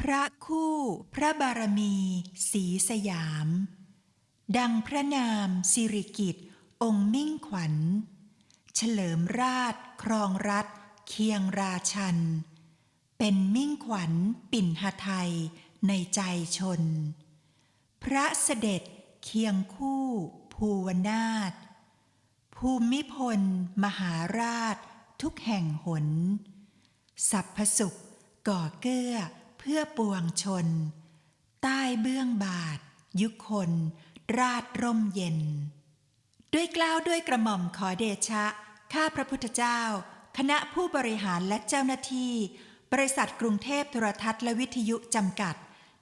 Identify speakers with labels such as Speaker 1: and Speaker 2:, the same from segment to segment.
Speaker 1: พระคู่พระบารมีสีสยาม ดังพระนามสิริกิตองค์มิ่งขวัญ เฉลิมราชครองรัฐ เคียงราชัน เป็นมิ่งขวัญปิ่นหไทยในใจชน พระเสด็จเคียงคู่ภูวนาถภูมิพล มหาราช ทุกแห่งหน สัพพสุขก่อเกื้อ เพื่อปวงชน ใต้เบื้องบาท ยุคนราดร่มเย็น ด้วยกล้าวด้วยกระหม่อมขอเดชะ ข้าพระพุทธเจ้า คณะผู้บริหารและเจ้าหน้าที่ บริษัทกรุงเทพโทรทัศน์และวิทยุจำกัด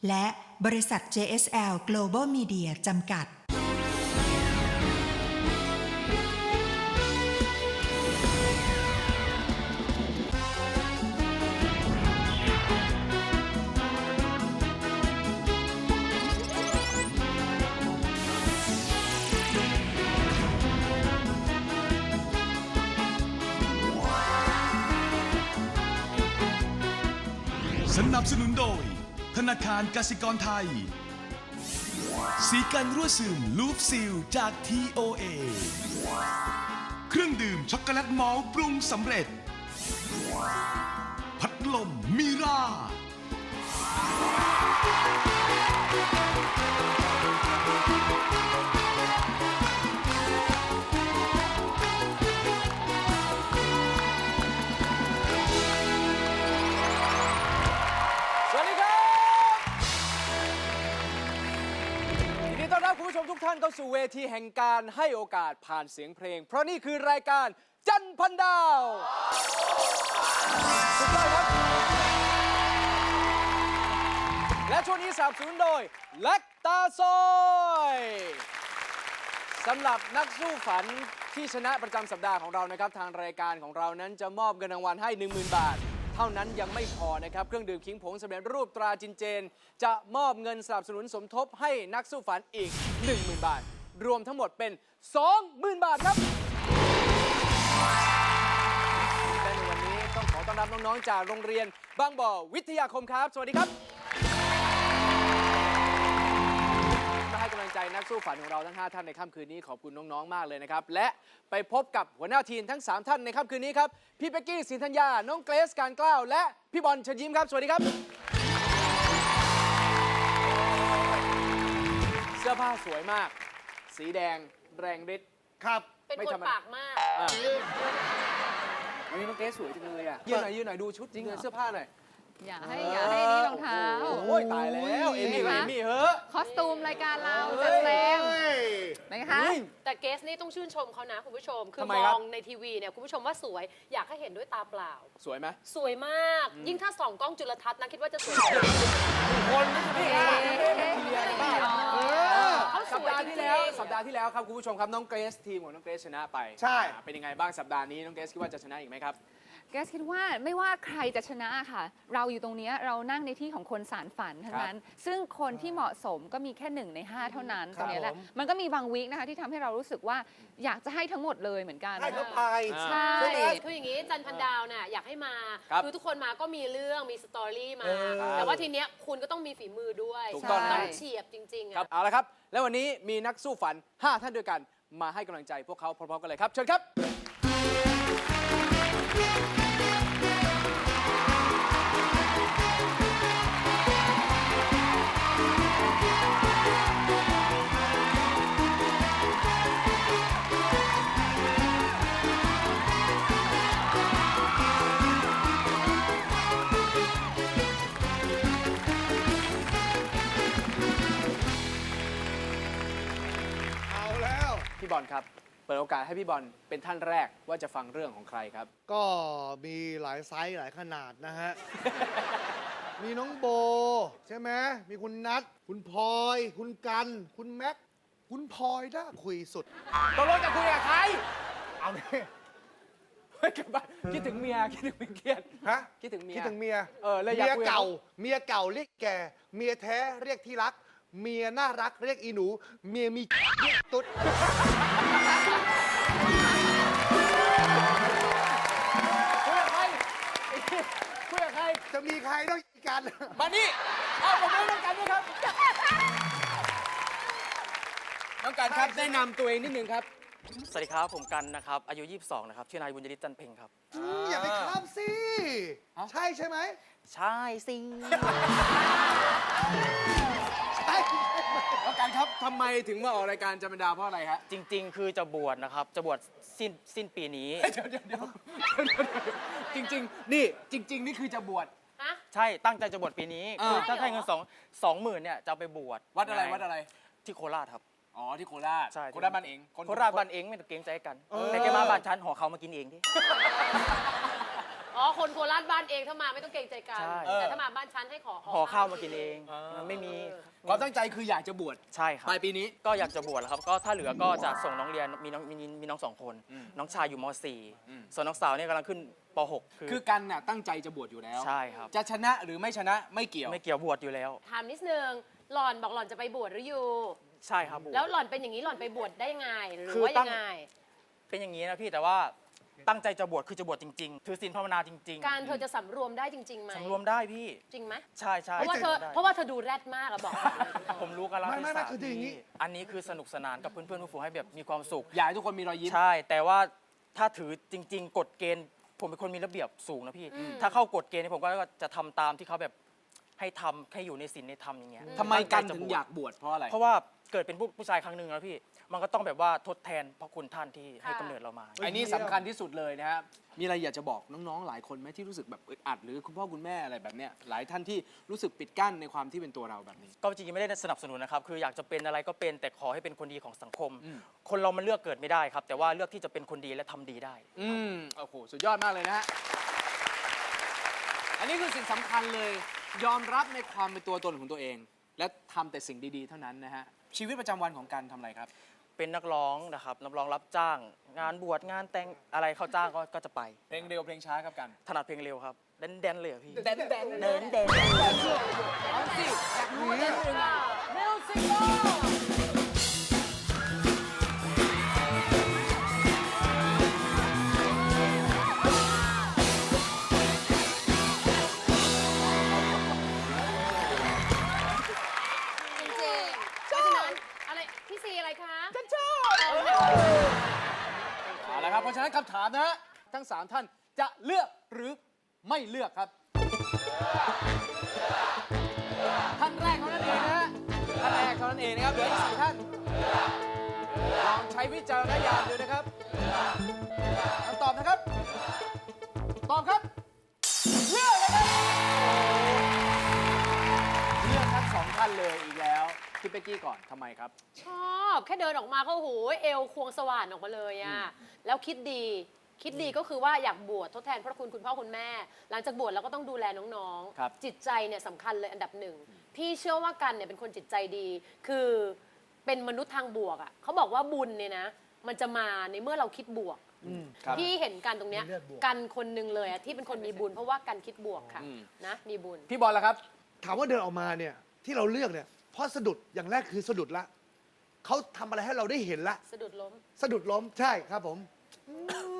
Speaker 1: และบริษัท JSL Global Media จำกัด
Speaker 2: สนับสนุนโดย ธนาคารกสิกรไทย สีกันรั่วซึมลูฟซิลจาก TOA เครื่องดื่มช็อกโกแลตมอลต์ปรุงสำเร็จ พัดลมมีรา
Speaker 3: ผู้ชมทุกท่านเข้าสู่เวทีแห่งการให้โอกาสผ่านเสียงเพลง เพราะนี่คือรายการจันพันดาวสุดยอดครับ และช่วงนี้สนับสนุนโดยแลคตาซอยสำหรับนักสู้ฝันที่ชนะประจำสัปดาห์ของเรานะครับ ทางรายการของเรานั้นจะมอบเงินรางวัลให้ 10,000 บาท ท่านั้นยังไม่พอนะครับ เครื่องดื่มขิงผงสำเร็จรูปตราจินเจน จะมอบเงินสนับสนุนสมทบให้นักสู้ฝันอีก 10,000 บาท รวมทั้งหมดเป็น 20,000 บาทครับและในวันนี้ต้องขอต้อนรับน้องๆจากโรงเรียนบางบ่อวิทยาคมครับ สวัสดีครับ นักสู้ฝันของเราทั้ง 5 ท่านในค่ำคืนนี้ขอบคุณน้องๆ มากเลยนะครับ และไปพบกับหัวหน้าทีมทั้ง 3 ท่านในค่ำคืนนี้ครับ พี่เป๊กกี้สินธัญญา น้องเกรซการกล้าว และพี่บอลเชิญยิ้มครับ สวัสดีครับ เสื้อผ้าสวยมาก สีแดงแรงฤทธิ์
Speaker 4: ครับ
Speaker 5: เป็น
Speaker 3: ไม่
Speaker 5: ค
Speaker 3: ธร
Speaker 5: น
Speaker 3: รมดา
Speaker 5: ปากมาก
Speaker 3: อะวันนี้น้องเกรซสวยจังเลยอะยืนหน่อยยืนหน่อยดูชุดจริงเสื้อผ้าหน่อย
Speaker 6: อย่าให้อย่าให้นี่รองเท้า
Speaker 3: โอ้ยตายแล้วเอมี่
Speaker 6: เห็นไหม
Speaker 3: เอมี่เฮ้อะ
Speaker 6: คอสตูมรายการเราจัดเต็มนะคะ
Speaker 3: เฮ้ย
Speaker 5: แต่เกสนี่ต้องชื่นชมเขานะคุณผู้ชม คือ
Speaker 3: ทำไม
Speaker 5: ม
Speaker 3: ครับ
Speaker 5: องในทีวีเนี่ยคุณผู้ชมว่าสวย อยากให้เห็นด้วยตาเปล่า
Speaker 3: สวยไหม
Speaker 5: สวยมาก ยิ่งถ้าส่องกล้องจุลทรรศน์นะคิดว่าจะสวย
Speaker 3: คนไม่ใช่พี่อาร์เทียอะไรบ้างเออ
Speaker 5: เขาส
Speaker 3: สัป
Speaker 5: วย
Speaker 3: ดาห์
Speaker 5: จ
Speaker 3: ที่
Speaker 5: ริง
Speaker 3: แล้ว
Speaker 5: ๆ
Speaker 3: สัปดาห์ที่แล้วครับคุณผู้ชมครับน้องเกรซทีมของน้องเกรซชนะไป
Speaker 4: ใช่
Speaker 3: อ่าเป็นยังไงบ้างสัปดาห์นี้น้องเกรซคิดว่าจะชนะอีกไหมครับ
Speaker 6: แกสคิดว่าไม่ว่าใครจะชนะค่ะ เราอยู่ตรงเนี้ยเรานั่งในที่ของคนสารฝันทั้งนั้น ซึ่งคนที่เหมาะสมก็มีแค่หนึ่งในห้าเท่านั้น
Speaker 4: ค
Speaker 6: ต
Speaker 4: รั
Speaker 6: ร
Speaker 4: บ
Speaker 6: งเนี้ยแหละ
Speaker 4: ผม
Speaker 6: มันก็มีบางวีคนะคะที่ทำให้เรารู้สึกว่าอยากจะให้ทั้งหมดเลยเหมือนกัน
Speaker 4: ให้เขาไป
Speaker 3: อ่า
Speaker 6: ใช่
Speaker 5: คืออย่างนี้จันทร์พันดาวเนี่ยอยากให้มา
Speaker 3: ครับ
Speaker 5: อทุกคนมาก็มีเรื่องมีสตอรี่มา
Speaker 4: เออ
Speaker 5: แต่ว่าทีเนี้ยคุณก็ต้องมีฝีมือด้วย
Speaker 3: ถูกต้อง
Speaker 6: ใช่
Speaker 5: ต้องเฉียบจริงๆ
Speaker 3: ครับ
Speaker 5: อะ
Speaker 3: เอาละครับ แล้ววันนี้มีนักสู้ฝัน 5 ท่านด้วยกัน มาให้กำลังใจพวกเขาพร้อมๆกันเลยครับ เชิญครับ
Speaker 4: อล
Speaker 3: ครับ เปิดโอกาสให้พี่บอลเป็นท่านแรกว่าจะฟังเรื่องของใครครับ
Speaker 4: ก็มีหลายไซส์หลายขนาดนะฮะ มีน้องโบ ใช่ไหมมีคุณนัทคุณพลอย คุณกัน คุณแม็ก คุณพลอยน่าคุยสุด
Speaker 3: ตกลงจะคุยกับใคร
Speaker 4: เอาเนี่ย
Speaker 3: เฮ้ยกลับบ้านคิดถึงเมียคิดถึงเมียเครียด
Speaker 4: ฮะ
Speaker 3: คิดถึงเมีย
Speaker 4: คิดถึงเมีย
Speaker 3: เออเลยอยาก
Speaker 4: เมีย
Speaker 3: คุยกับ
Speaker 4: เก่า
Speaker 3: เขา
Speaker 4: เมียเก่าเรียกแกเมียแท้เรียกที่รัก เมียน่ารักเรียกอีหนู เมียมีเรียกตุ๊ด
Speaker 3: คุยกับใครคุยกับใคร
Speaker 4: จะมีใครต้องกัน
Speaker 3: มานี่เอาผมให้น้องกันด้วยครับ น้องกันครับแนะนำตัวเองนิดนึงครับ
Speaker 7: สวัสดีครับ ผมกันนะครับ อายุ 22 นะครับ ชื่อนายบุญยริศจันเพ็งครับ
Speaker 4: อย่าไปข้ามสิ ใช่ใช่ไหม
Speaker 7: ใช่สิ
Speaker 4: ใช่
Speaker 3: น้ องกันครับทำไมถึงมาออกรายการจำเป็นดาวเพราะอะไรฮะ
Speaker 7: จริง ๆ คือจะบวชนะครับ จะบวชสิ้นสิ้นปีนี้
Speaker 3: เดี๋ยวเดี๋ยวเดี๋ยวจริง ๆ นี่จริง ๆ นี่คือจะบวช
Speaker 5: ฮะ
Speaker 7: ใช่ตั้งใจจะบวชปีนี้
Speaker 3: อ่า
Speaker 7: คือถ้าได้เงินสองสองหมื่นเนี่ยจะเอาไปบวช
Speaker 3: วัดอะไร
Speaker 7: ใน
Speaker 3: วัดอะไร
Speaker 7: ที่โคราชครับ
Speaker 3: อ๋อที่โคราช
Speaker 7: ใช่
Speaker 3: โคราชบ้านเอง
Speaker 7: โคราชบ้านเองไม่ต้องเกรงใจกันแต่แกมาบ้านฉันหอเขามากินเองดิ
Speaker 5: อ๋อ คนโคราชบ้านเองถ้ามาไม่ต้องเกรงใจกัน
Speaker 7: ใช่
Speaker 5: แต่ถ้ามาบ้านฉันให้ขอ
Speaker 7: หอข้าวมากินเองไม่มี
Speaker 3: ความตั้งใจคืออยากจะบวช
Speaker 7: ใช่ครับ
Speaker 3: ปลายปีนี้
Speaker 7: ก็อยากจะบวชแหล้วครับก็ถ้าเหลือก็จะส่งน้องเรียนมีน้องมีมีน้องสองคน
Speaker 3: อืม
Speaker 7: น้องชายอยู่ม
Speaker 3: อืม
Speaker 7: .4 ส่วนน้องสาวเนี่ยกำลังขึ้นป .6 คือ
Speaker 3: คือกันน่ะตั้งใจจะบวชอยู่แล้ว
Speaker 7: ใช่ครับ
Speaker 3: จะชนะหรือไม่ชนะไม่เกี่ยว
Speaker 7: ไม่เกี่ยวบวชอยู่แล้ว
Speaker 5: ถามนิดนึง หล่อนบอกหล่อนจะไปบวชหรืออยู่
Speaker 7: ใช่ครับบวช
Speaker 5: แล้วหล่อนเป็นอย่างนี้หล่อนไปบวชได้ยังไงหรือ
Speaker 7: คือ
Speaker 5: ว่า
Speaker 7: ตั้
Speaker 5: ยังงไง
Speaker 7: เป็นอย่างนี้นะพี่แต่ว่า ตั้งใจจะบวชคือจะบวชจริงๆ ถือศีลภาวนาจริง
Speaker 5: การเธอจะสำรวมได้จริงๆไหม
Speaker 7: สำรวมได้พี่
Speaker 5: จริงไหม
Speaker 7: ใช่ใช่
Speaker 5: เพราะว่าเธอ
Speaker 7: ได้
Speaker 5: เพราะว่าเธอดูแรดมากอะบอก
Speaker 7: ผมรู้กันแล้ว
Speaker 4: ไม่ไม่ไม่
Speaker 7: ที่สาม
Speaker 4: คืออย่างนี้
Speaker 7: พี่อันนี้คือสนุกสนานกับเพื่อนๆผู้ฝูงให้แบบมีความสุข
Speaker 3: อยากให้ทุกคนมีรอยยิ้ม
Speaker 7: ใช่ แต่ว่าถ้าถือจริง ๆ กฎเกณฑ์ ผมเป็นคนมีระเบียบสูงนะพี่
Speaker 5: อืม
Speaker 7: ถ้าเข้ากฎเกณฑ์เนี่ยผมก็จะทำตามที่เขาแบบให้ทำให้อยู่ในศีลในธรรมอย่างเงี้ย
Speaker 3: ทำไมกัน
Speaker 7: ตั้ใจจะ
Speaker 3: ถึง
Speaker 7: บวช
Speaker 3: อยากบวชเพราะอะไร
Speaker 7: เพราะว่าเกิดเป็นผู้ผู้ชายครั้งหนึ่งแล้วพี่ มันก็ต้องแบบว่าทดแทนพระคุณท่านที่ให้กำเนิดเรามา
Speaker 3: ไอ้นี่สำคัญที่สุดเลยนะฮะมีอะไรอยากจะบอกน้องๆ หลายคนไหมที่รู้สึกแบบอึดอัดหรือคุณพ่อคุณแม่อะไรแบบเนี้ยหลายท่านที่รู้สึกปิดกั้นในความที่เป็นตัวเราแบบนี้
Speaker 7: ก็จริงๆไม่ได้สนับสนุนนะครับคืออยากจะเป็นอะไรก็เป็นแต่ขอให้เป็นคนดีของสังคม
Speaker 3: อืม
Speaker 7: คนเรามันเลือกเกิดไม่ได้ครับ แต่ว่าเลือกที่จะเป็นคนดีและทำดีได้
Speaker 3: อืมโอ้โหสุดยอดมากเลยนะฮะอันนี้คือสิ่งสำคัญเลย ยอมรับในความเป็นตัวตนของตัวเอง และทำแต่สิ่งดีๆ เท่านั้นนะฮะชีวิตประจำวันของการทำอะไรครับ
Speaker 7: เป็นนักร้องนะครับนักร้องรับจ้าง งานบวชงานแต่งอะไรเขาจ้างก็ก็จะไป
Speaker 3: เพลงเร็วเพลงช้าครับกัน
Speaker 7: ถนัดเพลงเร็วครับแดนแดนเลยเหรอพี่
Speaker 3: แดนแดน
Speaker 7: เดินแดน
Speaker 3: เอาสิอยากรู้ว่าเล่นยังไง
Speaker 5: มิวสิค
Speaker 3: ทั้ง 3 ท่านจะเลือกหรือไม่เลือกครับ ท่านแรกเท่านั้นเองนะฮะท่านแรกเท่านั้นเองนะครับเหลืออีกสี่ท่านลองใช้วิจารณญาณดูนะครับคำตอบนะครับ ตอบครับเลือกเลยครับเลือกทั้งสองท่านเลยอีกแล้วพี่เป๊กกี้ก่อนทำไมครับ
Speaker 5: ชอบ แค่เดินออกมาก็โอ้โหเอวควงสว่านออกมาเลยอะแล้วคิดดี คิดดีก็คือว่าอยากบวชทดแทนพระคุณคุณพ่อคุณแม่ หลังจากบวชแล้วก็ต้องดูแลน้อง
Speaker 3: ครับ
Speaker 5: จิตใจเนี่ยสำคัญเลยอันดับหนึ่ง พี่เชื่อว่ากันเนี่ยเป็นคนจิตใจดี คือเป็นมนุษย์ทางบวกอะเขาบอกว่าบุญเนี่ยนะ มันจะมาในเมื่อเราคิดบวก
Speaker 3: ครับ
Speaker 5: พี่เห็นกันตรงเนี้ย
Speaker 4: มีเลือดบวก
Speaker 5: กันคนหนึ่งเลยอะที่เป็นคนมีบุญเพราะว่ากันคิดบวกค่ะ
Speaker 3: อืม
Speaker 5: นะมีบุญ
Speaker 3: พี่บอลล่ะครับ
Speaker 4: ถามว่าเดินออกมาเนี่ยที่เราเลือกเนี่ยเพราะสะดุดอย่างแรกคือสะดุดละเขาทำอะไรให้เราได้เห็นละ
Speaker 5: สะดุดล้ม
Speaker 4: สะดุดล้มใช่ครับผมอืม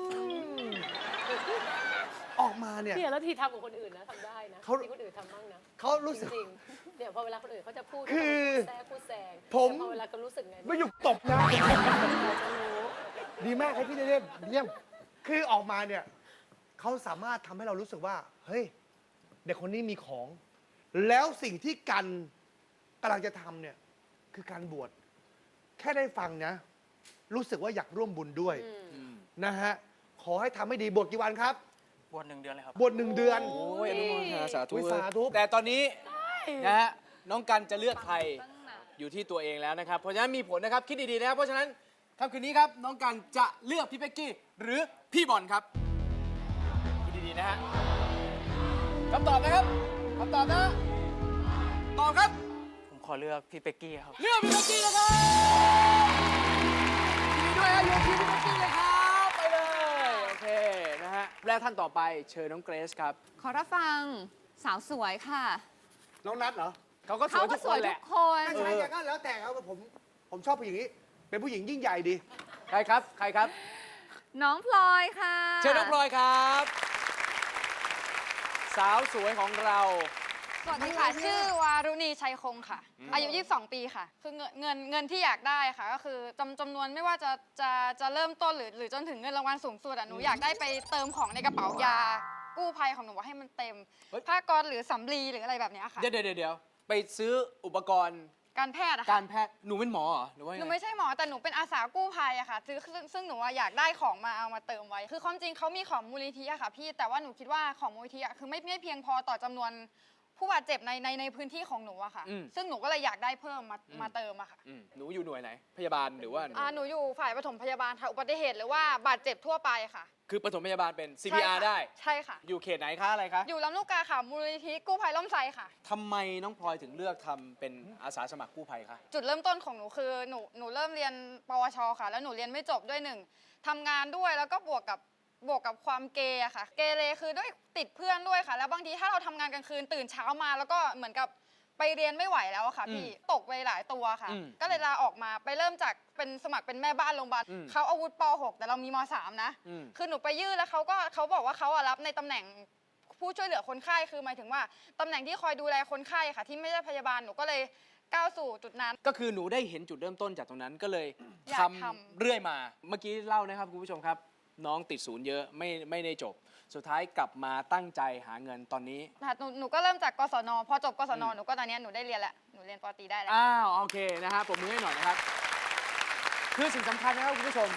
Speaker 4: ออกมาเนี่ย
Speaker 5: เนี่ยแล้วทีทำกับคนอื่นนะทำได้นะ
Speaker 4: เขา
Speaker 5: ที่คนอื่นทำบ้างนะ
Speaker 4: เขารู้สึก
Speaker 5: จริงๆเดี๋ยวพอเวลาคนอื่นเขาจะพูด
Speaker 4: คือ
Speaker 5: แซ่พูดแซง
Speaker 4: ผม
Speaker 5: แต่พอเวลาเขารู้สึกไง
Speaker 4: ไม่หยุดตบนะ
Speaker 5: เราจะรู้
Speaker 4: ดีมากครับพี่เดนเยี่ยม คือออกมาเนี่ยเขาสามารถทำให้เรารู้สึกว่า เฮ้ย เด็กคนนี้มีของ แล้วสิ่งที่กันกำลังจะทำเนี่ย คือการบวช แค่ได้ฟังนะ รู้สึกว่าอยากร่วมบุญด้วย
Speaker 5: อืม
Speaker 4: นะฮะ ขอให้ทำให้ดีบวชกี่วันครับ
Speaker 7: บวชหนึ่งเดือนเลยครับ
Speaker 4: บวชหนึ่งเดือน
Speaker 3: โอ้ยอนุโมทนาสาธุ
Speaker 4: อุ๊ยสาธุ
Speaker 3: แต่ตอนนี้นะฮะน้องกันจะเลือกใครอยู่ที่ตัวเองแล้วนะครับ เพราะฉะนั้นมีผลนะครับคิดดีๆนะครับเพราะฉะนั้นค่ำคืนนี้ครับน้องกันจะเลือกพี่เป๊กกี้หรือพี่บอลครับคิดดีๆนะฮะคำตอบนะครับคำตอบนะตอบครับ
Speaker 7: ผมขอเลือกพี่เป็กกี้ครับ
Speaker 3: เลือกพี่เป๊กกี้นะครับยินดีด้วยฮะอยู่ที่พี่เป๊กกี้เลยครับ ไปเลย โอเคนะฮะและท่านต่อไปเชิญน้องเกรซครับ
Speaker 6: ขอรับฟังสาวสวยค่ะ
Speaker 4: น้องนัดเหรอ
Speaker 3: เขาก็ส
Speaker 6: เขา
Speaker 3: วย
Speaker 6: ก็
Speaker 3: ทุก
Speaker 6: ส
Speaker 3: ค
Speaker 6: วย
Speaker 3: นแห
Speaker 6: ทุ
Speaker 3: ละ
Speaker 6: กคน
Speaker 4: ใช่ๆก็แล้วแต่ครับผมผมชอบผู้หญิงนี้เป็นผู้หญิงยิ่งใหญ่ดี
Speaker 3: ใครครับใครครับ
Speaker 6: น้องพลอยค่ะ
Speaker 3: เชิญน้องพลอยครับ สาวสวยของเรา
Speaker 8: สวัสดีค่ะ ชื่อวารุณีชัยคงค่ะ อายุ 22 ปีค่ะ คือเงินเงินเงินที่อยากได้ค่ะ ก็คือจำจำนวนไม่ว่าจะจะจะเริ่มต้นหรือหรือจนถึงเงินรางวัลสูงสุดอะหนูอยากได้ไปเติมของในกระเป๋ายา กู้ภัยของหนูว่าให้มันเต็ม
Speaker 3: เฮ้ย
Speaker 8: ผ้าก๊อซหรือสำลีหรืออะไรแบบเนี้ยค่ะ
Speaker 3: เดี๋ยวเดี๋ยวเดี๋ยวไปซื้ออุปกรณ์
Speaker 8: การแพทย์อะ
Speaker 3: กา
Speaker 8: ค่ะ
Speaker 3: รแพทย์หนูเป็นหมอเหรอหรือว่า
Speaker 8: ห
Speaker 3: ยัง
Speaker 8: นู
Speaker 3: ไง
Speaker 8: ไม่ใช่หมอแต่หนูเป็นอาสากู้ภัยอะค่ะซึ่งซึ่งซึ่งหนูอะอยากได้ของมาเอามาเติมไว้ คือความจริงเขามีของมูลนิธิอะค่ะพี่แต่ว่าหนูคิดว่าของมูลนิธิอะคือไม่ไม่เพียงพอต่อจำนวน ผู้บาดเจ็บในในในพื้นที่ของหนูอะค่ะ
Speaker 3: อืม
Speaker 8: ซึ่งหนูก็เลยอยากได้เพิ่มมา
Speaker 3: อืม
Speaker 8: มาเติมอะค่ะ
Speaker 3: อืมหนูอยู่หน่วยไหน พยาบาลหรือว่า
Speaker 8: อ่าหนูอยู่ฝ่ายปฐมพยาบาลค่ะอุบัติเหตุหรือว่าบาดเจ็บทั่วไปค่ะ
Speaker 3: คือปฐมพยาบาลเป็น
Speaker 8: ใช่
Speaker 3: CPR
Speaker 8: ค่ะ
Speaker 3: ได้
Speaker 8: ใช่ค่ะ
Speaker 3: อยู่เขตไหนคะอะไรคะ
Speaker 8: อยู่ลำลูกกาค่ะมูลนิธิกู้ภัยล่มไทรค่ะ
Speaker 3: ทำไมน้องพลอยถึงเลือกทำเป็นอาสาสมัครกู้ภัยคะ
Speaker 8: จุดเริ่มต้นของหนูคือหนูหนูเริ่มเรียนปวชค่ะ แล้วหนูเรียนไม่จบด้วยหนึ่งทำงานด้วยแล้วก็บวกกับ บวกกับความเกย์อะค่ะ เกเรคือด้วยติดเพื่อนด้วยค่ะ แล้วบางทีถ้าเราทำงานกลางคืนตื่นเช้ามา แล้วก็เหมือนกับไปเรียนไม่ไหวแล้วอะค่ะ พี่ตกไปหลายตัวค่ะ
Speaker 3: อืม
Speaker 8: ก็เลยลาออกมาไปเริ่มจากเป็นสมัครเป็นแม่บ้านโรงพยาบาล
Speaker 3: อืม
Speaker 8: เขาอาวุธป .6 แต่เรามีม .3 นะ
Speaker 3: อืม
Speaker 8: คือหนูไปยื่นแล้วเขาก็เขาบอกว่าเขาอะรับในตำแหน่งผู้ช่วยเหลือคนไข้คือหมายถึงว่าตำแหน่งที่คอยดูแลคนไข้ค่ะ ที่ไม่ใช่พยาบาลหนูก็เลยก้าวสู่จุดนั้น
Speaker 3: ก็คือหนูได้เห็นจุดเริ่มต้นจากตรงนั้นก็เลย
Speaker 8: อยาก
Speaker 3: ท
Speaker 8: ทำำ
Speaker 3: เรื่อยมา เมื่อกี้เล่านะครับคุณผู้ชมครับ น้องติดศูนย์เยอะไม่ไม่ได้จบ สุดท้ายกลับมาตั้งใจหาเงินตอนนี้
Speaker 8: ค่ะหนูหนูก็เริ่มจากกศน พอจบกศน
Speaker 3: อืม
Speaker 8: หนูก็ตอนเนี้ยหนูได้เรียนแล้ว หนูเรียนปอตรีได้แล้ว
Speaker 3: อ้าวโอเคนะฮะผมมือให้หน่อยนะครับ คือสิ่งสำคัญนะครับคุณผู้ชม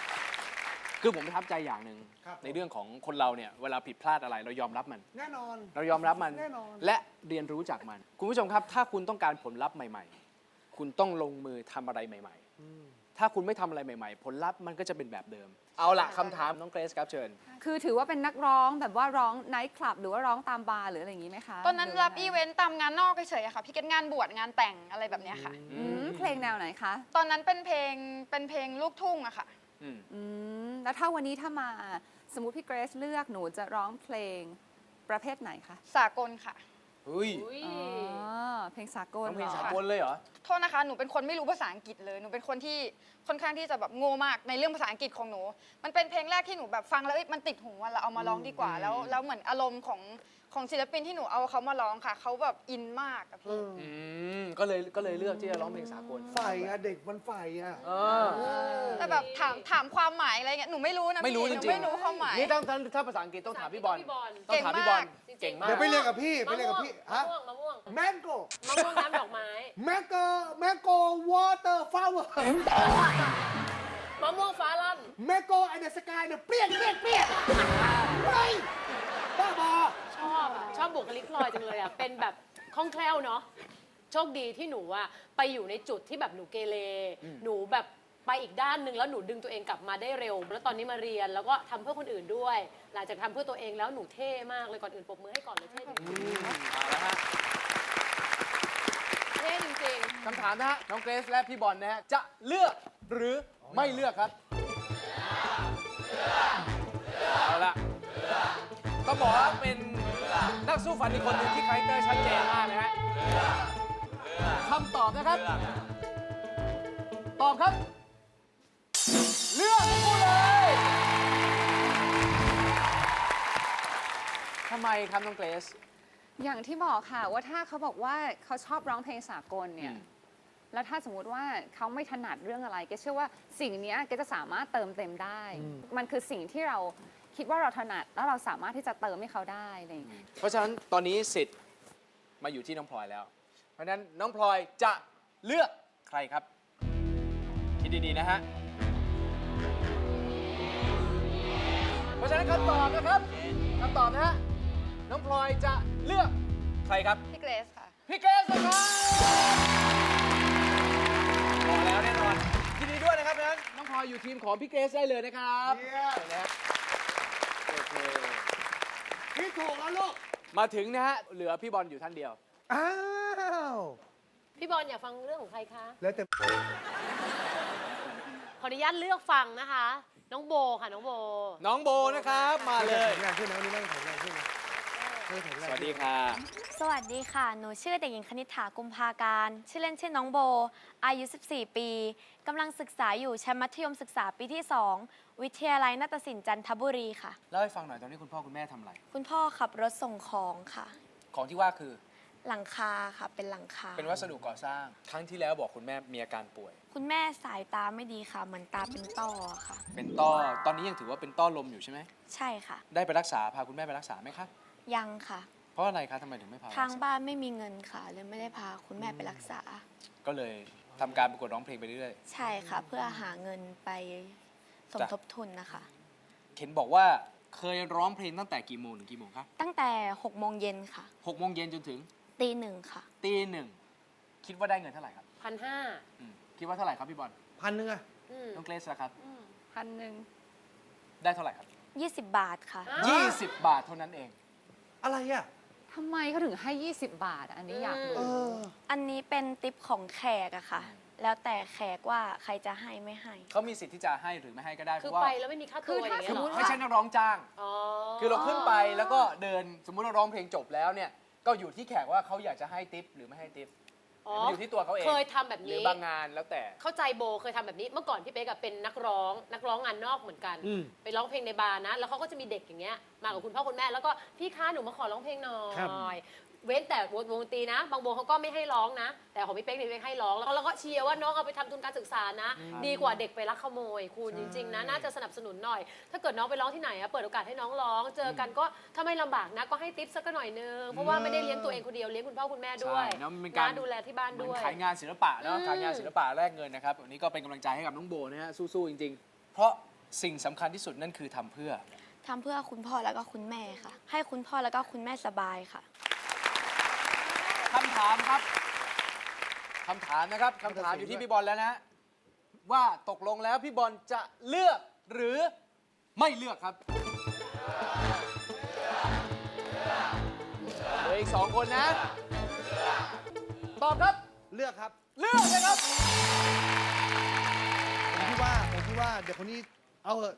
Speaker 3: คือผมประทับใจอย่างหนึ่ง
Speaker 4: ครับ
Speaker 3: ในเรื่องของคนเราเนี่ยเวลาผิดพลาดอะไรเรายอมรับมัน
Speaker 4: แน่นอน
Speaker 3: เรายอมรับมัน
Speaker 4: แน่นอน
Speaker 3: และเรียนรู้จากมัน คุณผู้ชมครับ ถ้าคุณต้องการผลลัพธ์ใหม่ ๆ คุณต้องลงมือทำอะไรใหม่ ๆ ถ้าคุณไม่ทำอะไรใหม่ ๆ ผลลัพธ์มันก็จะเป็นแบบเดิม เอาละคำถามน้องเกรซครับเชิญ
Speaker 6: คือถือว่าเป็นนักร้องแบบว่าร้องไนท์คลับ หรือว่าร้องตามบาร์หรืออะไรอย่างนี้ไหมคะ
Speaker 8: ตอนนั้น
Speaker 6: ห
Speaker 8: รับ
Speaker 6: ยังไง
Speaker 8: อีเวนต์ตามงานนอกเฉยๆอะค่ะพี่เก็ตงานบวชงานแต่งอะไรแบบเนี้ยค่ะ
Speaker 6: อืมเพลงแนวไหนคะ
Speaker 8: ตอนนั้นเป็นเพลงเป็นเพลงลูกทุ่งอะค่ะ
Speaker 3: อืม
Speaker 6: อืม แล้วถ้าวันนี้ถ้ามาสมมติพี่เกรซเลือกหนูจะร้องเพลงประเภทไหนคะ
Speaker 8: สากลค่ะ
Speaker 3: เฮ้ย
Speaker 5: อุ้ย
Speaker 6: อ๋อเพลงสากล
Speaker 3: น้องเพลง
Speaker 6: หรอ
Speaker 3: สากลเลยเหรอ
Speaker 8: โทษนะคะ หนูเป็นคนไม่รู้ภาษาอังกฤษเลย หนูเป็นคนที่ค่อนข้างที่จะแบบโง่มากในเรื่องภาษาอังกฤษของหนู มันเป็นเพลงแรกที่หนูแบบฟังแล้วเอ้ยมันติดหูอะเราเอามาร้องดีกว่า แล้วแล้วเหมือนอารมณ์ของ ของศิลปินที่หนูเอาเขามาร้องค่ะ เขาแบบอินมากอะพี่
Speaker 3: อืมก็เลยก็เลยเลือกที่จะร้องเพลงสากล
Speaker 4: ใฝ่อะเด็กมันใฝ่อะ
Speaker 3: เออ
Speaker 8: แต่แบบถามถามความหมายอะไรเงี้ย หนูไม่รู้นะ
Speaker 3: ไม่รู้
Speaker 8: พี่
Speaker 3: จ
Speaker 8: หนู
Speaker 3: ริงๆ
Speaker 8: ไม่รู้ความหมาย
Speaker 3: นี่ต้องถ้าถ้าภาษาอังกฤษต้องถามพี่บอล
Speaker 5: พี่บอล
Speaker 3: ต้องถามพี่บอล
Speaker 8: เก่
Speaker 3: เก่ง
Speaker 8: ง
Speaker 3: มาก
Speaker 8: มาก
Speaker 4: เดี๋ยวไปเรียนกับพี่ไป
Speaker 5: มะ
Speaker 4: เรียน
Speaker 5: ม่
Speaker 4: กับ
Speaker 5: วง
Speaker 4: พี่
Speaker 5: มะ
Speaker 4: ฮะ
Speaker 5: ม่วงมะม่วง
Speaker 4: แมงโก
Speaker 5: มะม่วงน้ำดอกไม้
Speaker 4: แมงโกแมงโกวอเตอร์ฟลาวเวอร์
Speaker 5: มะม่วงฟ้าลั่น
Speaker 4: แมงโกไอเดสกายเนี่ยเปรี้ยงเปรี้ยงเปรี้ยงเฮ้ยบ้าบอ
Speaker 5: ช อบอะชอบบุคลิกพลอยจังเลยอะ เป็นแบบคล่องแคล่วเนาะ โชคดีที่หนูอะไปอยู่ในจุดที่แบบหนูเกเร หนูแบบไปอีกด้านหนึ่งแล้วหนูดึงตัวเองกลับมาได้เร็ว แล้วตอนนี้มาเรียนแล้วก็ทำเพื่อคนอื่นด้วย หลังจากทำเพื่อตัวเองแล้วหนูเท่มากเลยก่อนอื่นปรบมือให้ก่อนเลยเท่จริง
Speaker 3: เอาละฮะ
Speaker 5: ๆเท่จริง
Speaker 3: คำถามนะฮะ น้องเกรซและพี่บอลนะฮะ จะเลือกหรือไม่เลือกครับเอาละต้องบอกว่า เป็นนักสู้ฝันอีกคนหนึ่งที่คาแรคเตอร์ชัดเจนมากนะฮะคำตอบนะครับ ตอบครับ เลือกทั้งคู่เลยทำไมครับน้องเกรซ
Speaker 6: อย่างที่บอกค่ะว่าถ้าเขาบอกว่าเขาชอบร้องเพลงสากลเนี่ย
Speaker 3: อืม
Speaker 6: แล้วถ้าสมมุติว่าเขาไม่ถนัดเรื่องอะไรก็เชื่อว่าสิ่งเนี้ยก็จะสามารถเติมเต็มได้ มันคือสิ่งที่เรา คิดว่าเราถนัดแล้วเราสามารถที่จะเติมให้เขาได้อะไรอย่างเงี้ย
Speaker 3: เพราะฉะนั้นตอนนี้สิทธิ์มาอยู่ที่น้องพลอยแล้ว เพราะฉะนั้นน้องพลอยจะเลือกใครครับ คิดดีๆนะฮะ เพราะฉะนั้นคำตอบนะครับคำตอบนะฮะน้องพลอยจะเลือกใครครับ
Speaker 8: พี่เกรซค่ะ
Speaker 3: พี่เกสนะครับบอกแล้วแน่นอนยินดีด้วยนะครับนั้นน้องพลอยอยู่ทีมของพี่เกรซได้เลยนะครับ
Speaker 4: เยี่ยม
Speaker 3: นะฮะโอเค
Speaker 4: พี่ถูกแล้วลูก
Speaker 3: มาถึงนะฮะ เหลือพี่บอลอยู่ท่านเดียว
Speaker 4: อ้าว
Speaker 5: ๆพี่บอลอยากฟังเรื่องของใครคะ
Speaker 4: แล้วแต่
Speaker 5: ขออนุญาตเลือกฟังนะคะ น้องโบค่ะน้องโบ
Speaker 3: น้องโบนะครับ มาเลย
Speaker 4: แข็งแรงขึ้นนะวันนี้แม่งแข็งแรงขึ้นนะอแข็งแรง
Speaker 3: สวัสดีค่ะ
Speaker 9: สวัสดีค่ะ หนูชื่อเด็กหญิงคณิษฐากุมภาการ ชื่อเล่นชื่อน้องโบ อายุ 14 ปีกำลังศึกษาอยู่ชั้นมัธยมศึกษาปีที่ 2 วิทยาลัยนาฏศิลป์จันทบุรีค่ะ
Speaker 3: เล่าให้ฟังหน่อยตอนนี้คุณพ่อคุณแม่ทำอะไร
Speaker 9: คุณพ่อขับรถส่งของค่ะ
Speaker 3: ของที่ว่าคือ
Speaker 9: หลังคาค่ะ เป็นหลังคา
Speaker 3: เป็นวัสดุก่อสร้าง ครั้งที่แล้วบอกคุณแม่มีอาการป่วย
Speaker 9: คุณแม่สายตาไม่ดีค่ะ เหมือนตาเป็นต้อค่ะ
Speaker 3: เป็นต้อ ตอนนี้ยังถือว่าเป็นต้อลมอยู่ใช่ไหม
Speaker 9: ใช่ค่ะ
Speaker 3: ได้ไปรักษา พาคุณแม่ไปรักษาไหมคะ
Speaker 9: ยังค่ะ
Speaker 3: เพราะอะไรคะทำไมถึงไม่พาไป
Speaker 9: ทาง
Speaker 3: รักษ
Speaker 9: บ้านไม่มีเงินค่ะเลยไม่ได้พาคุณแม่ไปรักษา
Speaker 3: ก็เลยทำการประกวดร้องเพลงไปเรื่อย
Speaker 9: ใช่ค่ะ เพื่อหาเงินไปสม
Speaker 3: จ้ะ
Speaker 9: ทบทุนนะคะ
Speaker 3: ๆเห็นบอกว่าเคยร้องเพลงตั้งแต่กี่โมงถึงกี่โมงคะ
Speaker 9: ตั้งแต่6โมงเย็นค่ะ
Speaker 3: หกโมงเย็นจนถึง
Speaker 9: ตีหนึ่งค่ะ
Speaker 3: ตีหนึ่งคิดว่าได้เงินเท่าไหร่ครับ
Speaker 5: พันห้า
Speaker 3: อืมคิดว่าเท่าไหร่ครับพี่บอล
Speaker 4: พันหนึ่งอะ
Speaker 3: น้องเกรซนะครับ
Speaker 6: พันหนึ่ง
Speaker 3: ได้เท่าไหร่ครับ
Speaker 9: 20 บาทค่ะ
Speaker 3: 20 บาทเท่านั้นเอง
Speaker 4: อะไรอะ
Speaker 6: ทำไมเขาถึงให้ 20 บาทอะอันนี้อยาก
Speaker 4: เอ
Speaker 6: รู้
Speaker 4: อ
Speaker 9: อันนี้เป็นติปของแขกอะค่ะ แล้วแต่แขกว่าใครจะให้ไม่ให้
Speaker 3: เขามีสิทธิ์ที่จะให้หรือไม่ให้ก็ได้เพ
Speaker 5: คือ
Speaker 3: ราะว่า
Speaker 5: ไปแล้วไม่มีค่า
Speaker 6: คื
Speaker 5: ตัว
Speaker 6: อ
Speaker 5: อ
Speaker 6: ถ้า
Speaker 5: ย่างเงี้ยเหร
Speaker 6: สมมุ
Speaker 5: อ
Speaker 6: ติ
Speaker 3: ไม่ใช่นักร้องจ้าง
Speaker 5: อ๋อ
Speaker 3: คือเราขึ้นไปแล้วก็เดินสมมุติเราร้องเพลงจบแล้วเนี่ย ก็อยู่ที่แขกว่าเขาอยากจะให้ติปหรือไม่ให้ติป
Speaker 5: อ๋อ
Speaker 3: มันอยู่ที่ตัวเขาเอง
Speaker 5: เคยทำแบบ
Speaker 3: หรือ
Speaker 5: นี้
Speaker 3: บางงานแล้วแต่
Speaker 5: เข้าใจโบเคยทำแบบนี้ เมื่อก่อนพี่เป๊กอะเป็นนักร้อง นักร้องงานนอกเหมือนกัน
Speaker 4: อืม
Speaker 5: ไปร้องเพลงในบาร์นะ แล้วเขาก็จะมีเด็กอย่างเงี้ย มากับคุณพ่อคุณแม่ แล้วก็พี่คะหนูมาขอร้องเพลงหน่อ
Speaker 4: ครับ
Speaker 5: ย เว้นแต่วงดนตรีนะ บางวงเขาก็ไม่ให้ร้องนะ แต่ของพี่เป๊กเนี่ยพี่เป๊กให้ร้องแล้วเราก็เชียร์ว่าน้องเอาไปทำทุนการศึกษานะ ดีกว่าเด็กไปลักขโมยคุณจริงๆนะน่าจะสนับสนุนหน่อย ถ้าเกิดน้องไปร้องที่ไหนอะเปิดโอกาสให้น้องร้อง เจอกันก็ถ้าไม่ลำบากนะก็ให้ทิปสักหน่อยนึงเพราะว่าไม่ได้เลี้ยงตัวเองคนเดียวเลี้ยงคุณพ่อคุณแม่ด้วย
Speaker 3: ใช่แล้วมันเป็นการะ
Speaker 5: ดูแลที่บ้าน
Speaker 3: เหมือ
Speaker 5: ด้
Speaker 3: น
Speaker 5: วย
Speaker 3: ขายงานศิลปะเนาะ
Speaker 5: อืม
Speaker 3: ขายงานศิลปะแลกเงินนะครับวันนี้ก็เป็นกำลังใจให้กับน้องโบนะฮะสู้ๆจริง ๆ เพราะสิ่งสำคัญที่สุดนั่นคือทำเพื่อ
Speaker 9: ทำเพื่อคุณพ่อแล้วก็คุณแม่ค่ะ ให้คุณพ่อแล้วก็คุณแม่สบายค่ะ
Speaker 3: คำถามครับคำถามนะครับคำถามอยู่ที่พี่บอลแล้วนะ ว่าตกลงแล้วพี่บอลจะเลือกหรือไม่เลือกครับเหลืออีกสองคนนะ ตอบครับ
Speaker 4: เลือกครับ
Speaker 3: เลือกเลยครับ
Speaker 4: ผมคิดว่าผมคิดว่าเด็กคนนี้เอาเถอะ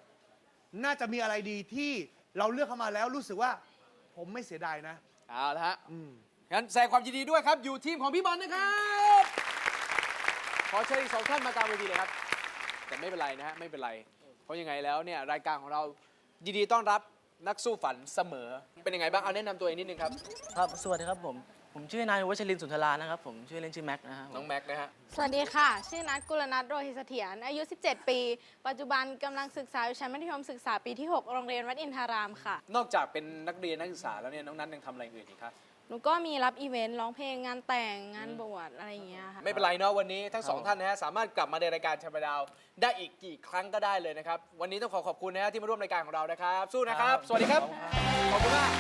Speaker 4: น่าจะมีอะไรดีที่เราเลือกเข้ามาแล้วรู้สึกว่า ผมไม่เสียดายนะ
Speaker 3: เอาละฮะ
Speaker 4: อืม
Speaker 3: งั้นแสดงความยินดีด้วยครับ อยู่ทีมของพี่บอลนะครับ ขอเชิญอีกสองท่านมากลางเวทีเลยครับ แต่ไม่เป็นไรนะฮะ ไม่เป็นไร เพราะยังไงแล้วเนี่ยรายการของเรายินดีต้อนรับนักสู้ฝันเสมอ เป็นยังไงบ้าง เอาแนะนำตัวเองนิดนึงครับ
Speaker 7: ครับสวัสดีครับผม ผมชื่อนายวัชรินทร์สุนทรานะครับผมชื่อเล่นชื่อแม็กซ์นะฮะ
Speaker 3: น้องแม็กซ์นะฮะ
Speaker 10: สวัสดีค่ะ ชื่อนัทกุลนัทโรหิตเสถียรอายุ 17 ปี ปัจจุบันกำลังศึกษาอยู่ชั้นมัธยมศึกษาปีที่ 6 โรงเรียนวัดอินทารามค่ะ
Speaker 3: นอกจากเป็นนักเรียนนักศึกษาแล้วเนี่ยน้องนัทยังทำอะไรอื่นอีกครับ
Speaker 10: หนูก็มีรับอีเวนต์ร้องเพลงงานแต่งงานบวชอะไรอย่างเงี้ยค่ะ
Speaker 3: ไม่เป็นไรเนาะวันนี้ทั้งสองท่านนะฮะสามารถกลับมาในรายการชมดาวได้อีกกี่ครั้งก็ได้เลยนะครับ วันนี้ต้องขอขอบคุณนะฮะที่มาร่วมรายการของเรานะครับ สู้นะครับ สวัสดีครับ ขอบคุณมาก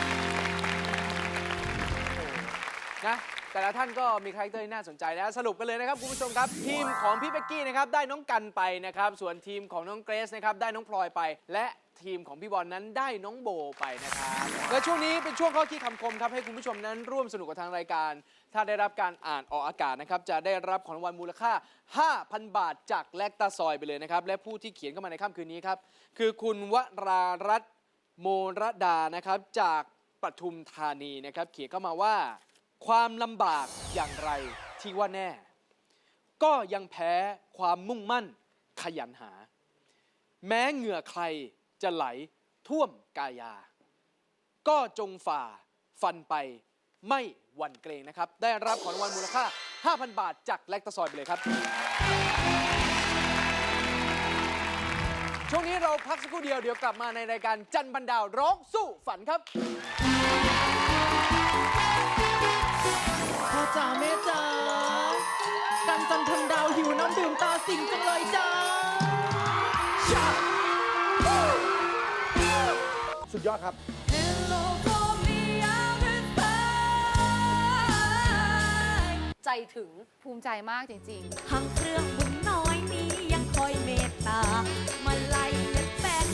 Speaker 3: นะแต่ละท่านก็มีคาแรคเตอร์ที่น่าสนใจนะสรุปกันเลยนะครับคุณผู้ชมครับ ทีมของพี่เป๊กกี้นะครับได้น้องกันไปนะครับส่วนทีมของน้องเกรซนะครับได้น้องพลอยไป และ ทีมของพี่บอลนั้นได้น้องโบไปนะครับและช่วงนี้เป็นช่วงข้อคิดคำคมครับให้คุณผู้ชมนั้นร่วมสนุกกับทางรายการ ถ้าได้รับการอ่านออกอากาศนะครับจะได้รับของรางวัลมูลค่า 5,000 บาทจากแลกตาซอยไปเลยนะครับและผู้ที่เขียนเข้ามาในค่ำคืนนี้ครับคือคุณวรารัตน์โมรดานะครับจากปทุมธานีนะครับเขียนเข้ามาว่า ความลำบากอย่างไรที่ว่าแน่ ก็ยังแพ้ความมุ่งมั่นขยันหา แม้เหงื่อใคร จะไหลท่วมกายา ก็จงฝ่าฟันไปไม่หวั่นเกรงนะครับ ได้รับของรางวัลมูลค่า 5,000 บาทจากแลกตะซอยไปเลยครับ ช่วงนี้เราพักสักครู่เดียวเดี๋ยวกลับมาในรายการจันทร์บันดาวร้องสู้ฝันครับ
Speaker 11: พ่อจ๋าแม่จ๋ากันจันทันดาวหิวน้ำดื่มตาสิงจังเลยจ้าุ
Speaker 4: ดยอดครับ
Speaker 5: ใจถึง
Speaker 6: ภูมิใจมากจริง ๆ
Speaker 11: ทางเครื่องบุญน้อยนี้ยังคอยเมตตา มาไล่เด็ดแฟน